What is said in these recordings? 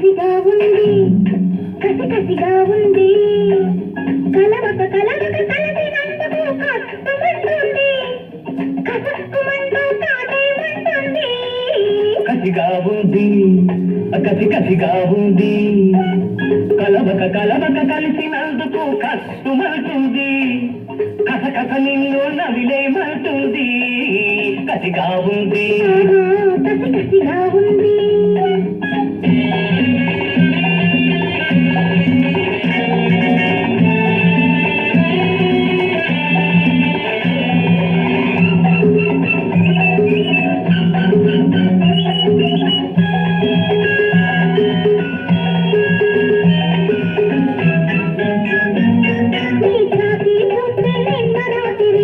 కసిగా ఉంది కసి కసిగా ఉంది. కలవక కలవక కసక్కుమంటూ కాటేమంటుంది కసిగా ఉంది కసి కసిగా ఉంది. కలవక కలవక కలిసినందుకు కష్టమంటుంది కస కస నిన్ను నవిలేమంటుంది కసిగా ఉంది. కసి కసిగా ఉంది.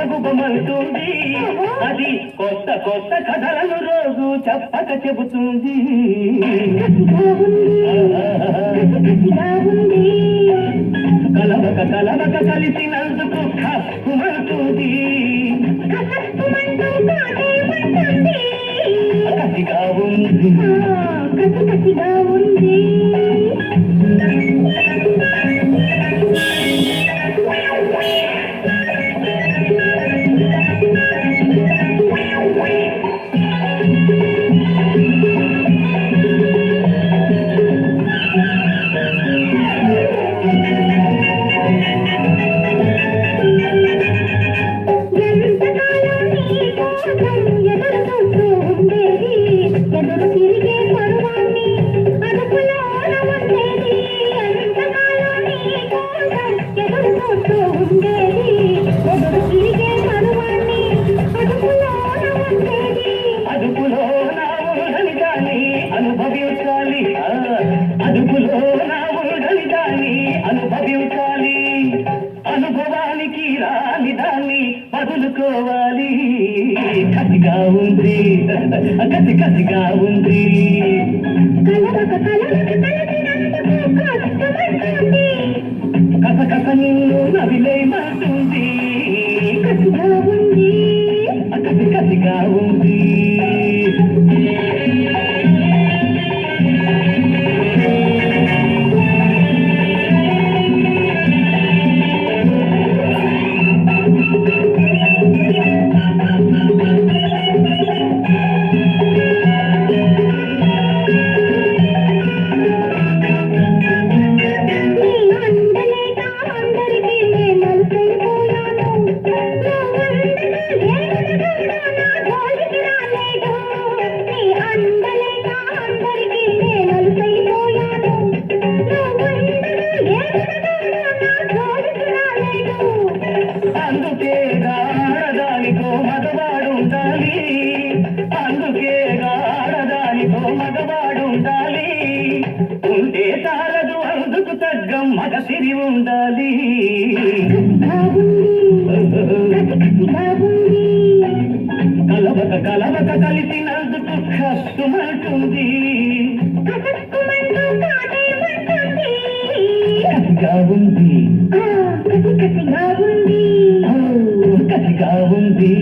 గుబగుబమంటుంది అది కొత్త కొత్త కథలను రోజు చెప్పక చెబుతుంది కలవక కలవక కలిసినందుకు అనుభవించాలి. అదుపులో నా ఊడని దాన్ని అనుభవించాలి. అనుభవానికి రాని దాన్ని వదులుకోవాలి. కసిగా ఉంది కసి కసిగా ఉంది కస కస నిన్ను నవిలేమంటుంది అందుకు తగ్గ మగ సిరి ఉండాలి. కలవక కలవక కలిసినందుకు కష్టమంటుంది. కసిగా ఉంది కసిగా ఉంది కసిగా ఉంది